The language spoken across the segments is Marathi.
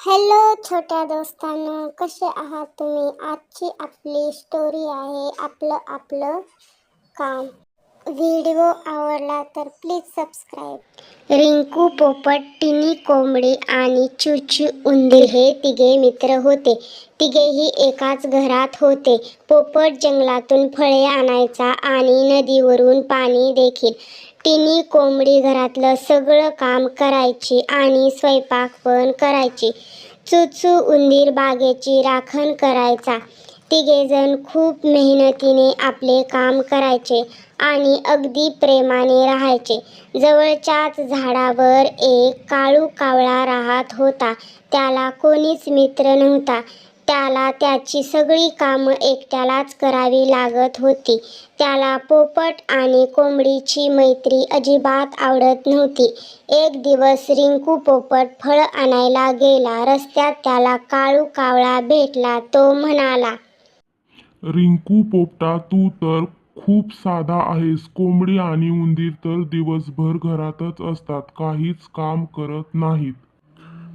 हॅलो छोट्या दोस्तांनो कसे आहात तुम्ही? आजची आपली स्टोरी आहे आपलं आपलं काम. व्हिडिओ आवडला तर प्लीज सबस्क्राईब. रिंकू पोपट टिनी कोंबडी आणि चुचू उंदीर हे तिघे मित्र होते. तिघेही एकाच घरात होते. पोपट जंगलातून फळे आणायचा आणि नदीवरून पाणी देखील. टिनी कोंबडी घरातलं सगळं काम करायची आणि स्वयंपाक पण करायची. चुचू उंदीर बागेची राखण करायचा. तिघेजण खूप मेहनतीने आपले काम करायचे आणि अगदी प्रेमाने राहायचे. जवळच्याच झाडावर एक काळू कावळा राहत होता. त्याला कोणीच मित्र नव्हता. त्याला त्याची सगळी कामं एकट्यालाच करावी लागत होती. त्याला पोपट आणि कोंबडीची मैत्री अजिबात आवडत नव्हती. एक दिवस रिंकू पोपट फळ आणायला गेला. रस्त्यात त्याला काळू कावळा भेटला. तो म्हणाला रिंकू पोपटा तू तर खूप साधा आहेस. कोंबडी आणि उंदीर तर दिवसभर घरातच असतात. काहीच काम करत नाहीत.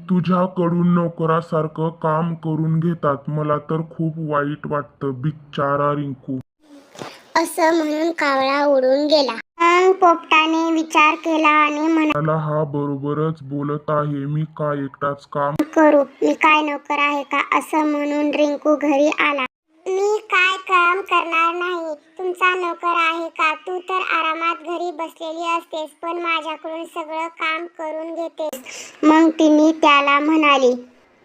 तुझ्याकडून नोकरासारखं काम करून घेतात. मला तर खूप वाईट वाटतं. बिचारा रिंकू. असं म्हणून कावळा उडून गेला. मग पोपटाने विचार केला आणि म्हणाला मला हा बरोबरच बोलत आहे. मी का एकटाच काम करू? मी काय नोकर आहे का? असं म्हणून रिंकू घरी आला. काय काम करणार नाही. तुमचा नोकर आहे का? तू तर आरामात घरी बसलेली असतेस पण माझ्याकडून सगळं काम करून घेतेस. मग तिने त्याला म्हणाली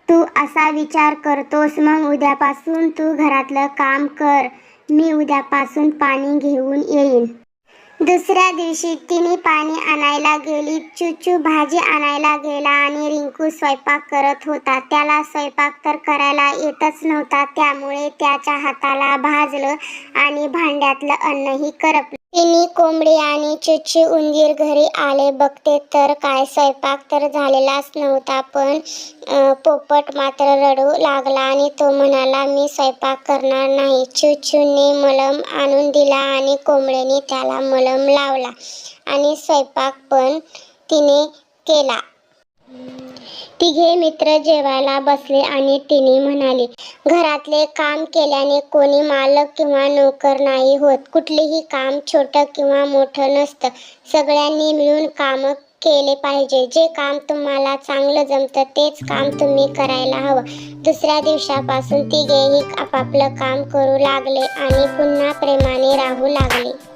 तू असा विचार करतोस मग उद्यापासून तू घरातलं काम कर. मी उद्यापासून पाणी घेऊन येईन. दुसऱ्या दिवशी तिने पाणी आणायला गेली चुचू भाजी आणायला गेला आणि रिंकू स्वयंपाक करत होता. त्याला स्वयंपाक तर करायला येतच नव्हता त्यामुळे त्याच्या हाताला भाजलं आणि भांड्यातलं अन्नही करपलं. तिने कोंबडी आणि चुचू उंदीर घरी आले. बघते तर काय स्वयंपाक तर झालेलाच नव्हता पण पोपट मात्र रडू लागला आणि तो म्हणाला मी स्वयंपाक करणार नाही. चुचूने मलम आणून दिला आणि कोंबडीने त्याला मलम लावला आणि स्वयंपाक पण तिने केला. तिघे मित्र जेवायला बसले आणि तिने म्हणाली घरातले काम केल्याने कोणी मालक किंवा नोकर नाही होत. कुठलेही काम छोटं किंवा मोठं नसतं. सगळ्यांनी मिळून काम केले पाहिजे. जे काम तुम्हाला चांगलं जमतं तेच काम तुम्ही करायला हवं. दुसऱ्या दिवसापासून तिघेही आपापलं काम करू लागले आणि पुन्हा प्रेमाने राहू लागले.